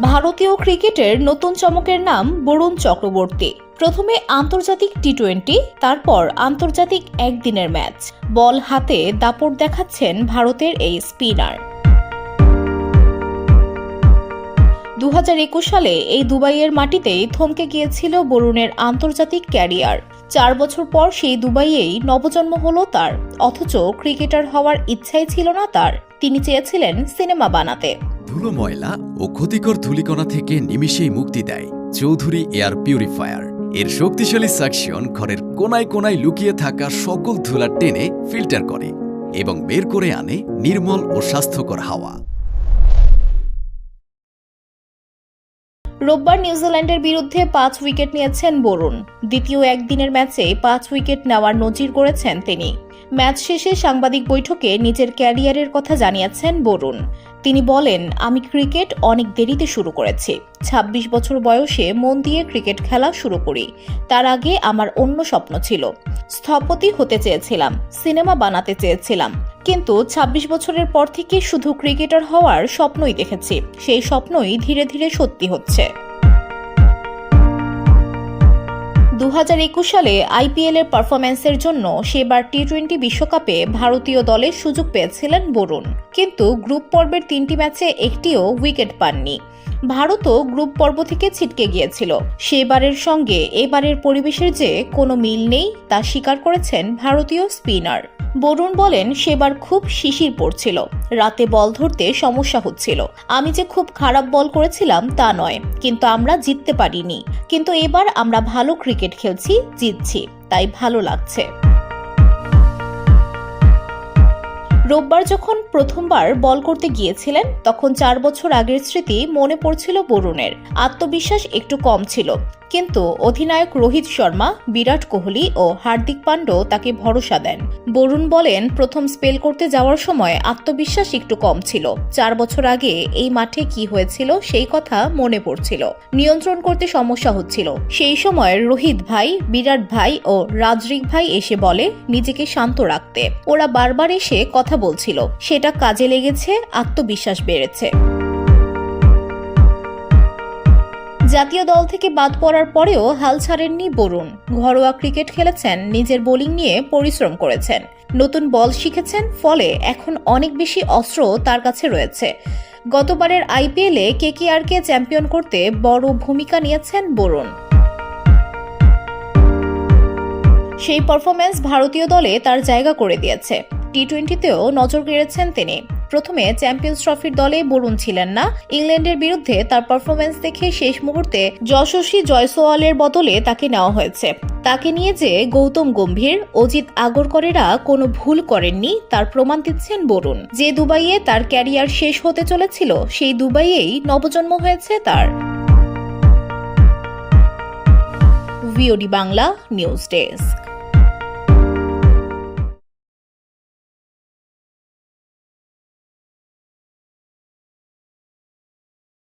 ভারতীয় ক্রিকেটের নতুন চমকের নাম বরুণ চক্রবর্তী। প্রথমে আন্তর্জাতিক টি টোয়েন্টি তারপর আন্তর্জাতিক একদিনের ম্যাচ। বল হাতে দাপট দেখাচ্ছেন ভারতের এই স্পিনার। দু হাজার একুশ সালে এই দুবাইয়ের মাটিতেই থমকে গিয়েছিল বরুণের আন্তর্জাতিক ক্যারিয়ার। চার বছর পর সেই দুবাইয়েই নবজন্ম হলো তার। অথচ ক্রিকেটার হওয়ার ইচ্ছাই ছিল না তার। তিনি চেয়েছিলেন সিনেমা বানাতে। ধুলো ময়লা ও ক্ষতিকর ধূলিকণা থেকে নিমিষেই মুক্তি দেয় চৌধুরী এয়ার পিউরিফায়ার। এর শক্তিশালী সাকশন ঘরের কোনায় কোনায় লুকিয়ে থাকা সকল ধুলা টেনে ফিল্টার করে এবং বের করে আনে নির্মল ও স্বাস্থ্যকর হাওয়া। রোববার নিউজিল্যান্ডের বিরুদ্ধে পাঁচ উইকেট নিয়েছেন বরুণ। দ্বিতীয় একদিনের ম্যাচে পাঁচ উইকেট নেওয়ার নজির করেছেন তিনি। ম্যাচ শেষে সাংবাদিক বৈঠকে নিজের ক্যারিয়ারের কথা জানিয়েছেন বরুণ। তিনি বলেন, আমি ক্রিকেট অনেক দেরিতে শুরু করেছি। ২৬ বছর বয়সে মন দিয়ে ক্রিকেট খেলা শুরু করি। তার আগে আমার অন্য স্বপ্ন ছিল। স্থপতি হতে চেয়েছিলাম, সিনেমা বানাতে চেয়েছিলাম। কিন্তু ২৬ বছরের পর থেকে শুধু ক্রিকেটার হওয়ার স্বপ্নই দেখেছি। সেই স্বপ্নই ধীরে ধীরে সত্যি হচ্ছে। সালে আইপিএল এর পারফরম্যান্সের জন্য সেবার টি টোয়েন্টি বিশ্বকাপে ভারতীয় দলের সুযোগ পেয়েছিলেন বরুণ। কিন্তু গ্রুপ পর্বের তিনটি ম্যাচে একটিও উইকেট পাননি। ভারতও গ্রুপ পর্ব থেকে ছিটকে গিয়েছিল। সেবারের সঙ্গে এবারের পরিবেশের যে কোনো মিল নেই তা স্বীকার করেছেন ভারতীয় স্পিনার। বরুণ বলেন, সেবার খুব শিশির পড়ছিল। রাতে বল ধরতে সমস্যা হচ্ছিল। আমি যে খুব খারাপ বল করেছিলাম তা নয়, কিন্তু আমরা জিততে পারিনি। কিন্তু এবার আমরা ভালো ক্রিকেট খেলছি, জিতছি, তাই ভালো লাগছে। রোববার যখন প্রথমবার বল করতে গিয়েছিলেন, তখন চার বছর আগের স্মৃতি মনে পড়ছিল বরুণের। আত্মবিশ্বাস একটু কম ছিল। কিন্তু অধিনায়ক রোহিত শর্মা, বিরাট কোহলি ও হার্দিক পান্ড্য তাকে ভরসা দেন। বরুণ বলেন, প্রথম স্পেল করতে যাওয়ার সময় আত্মবিশ্বাস একটু কম ছিল। চার বছর আগে এই মাঠে কি হয়েছিল সেই কথা মনে পড়ছিল। নিয়ন্ত্রণ করতে সমস্যা হচ্ছিল। সেই সময় রোহিত ভাই, বিরাট ভাই ও রাজরিক ভাই এসে বলে, নিজেকে শান্ত রাখতে। ওরা বারবার এসে কথা বলছিল। সেটা কাজে লেগেছে, আত্মবিশ্বাস বেড়েছে। জাতীয় দল থেকে বাদ পড়ার পরেও হাল ছাড়েননি বরুণ। ঘরোয়া ক্রিকেট খেলেছেন, নিজের বোলিং নিয়ে পরিশ্রম করেছেন। নতুন বল শিখেছেন, ফলে এখন অনেক বেশি অস্ত্র তার কাছে রয়েছে। গতবারের আইপিএলে কেকেআরকে চ্যাম্পিয়ন করতে বড় ভূমিকা নিয়েছেন বরুণ। সেই পারফরম্যান্স ভারতীয় দলে তার জায়গা করে দিয়েছে। টি টোয়েন্টিতেও নজর কেড়েছেন তিনি। প্রথমে চ্যাম্পিয়ন্স ট্রফির দলে বরুণ ছিলেন না। ইংল্যান্ডের বিরুদ্ধে তার পারফরমেন্স দেখে শেষ মুহূর্তে যশস্বী জয়সওয়ালের বদলে তাকে নেওয়া হয়েছে। তাকে নিয়ে যে গৌতম গম্ভীর, অজিত আগরকরেরা কোনো ভুল করেননি, তার প্রমাণ দিচ্ছেন বরুণ। যে দুবাইয়ে তার ক্যারিয়ার শেষ হতে চলেছিল, সেই দুবাইয়েই নবজন্ম হয়েছে তার। VOD Bangla news desk.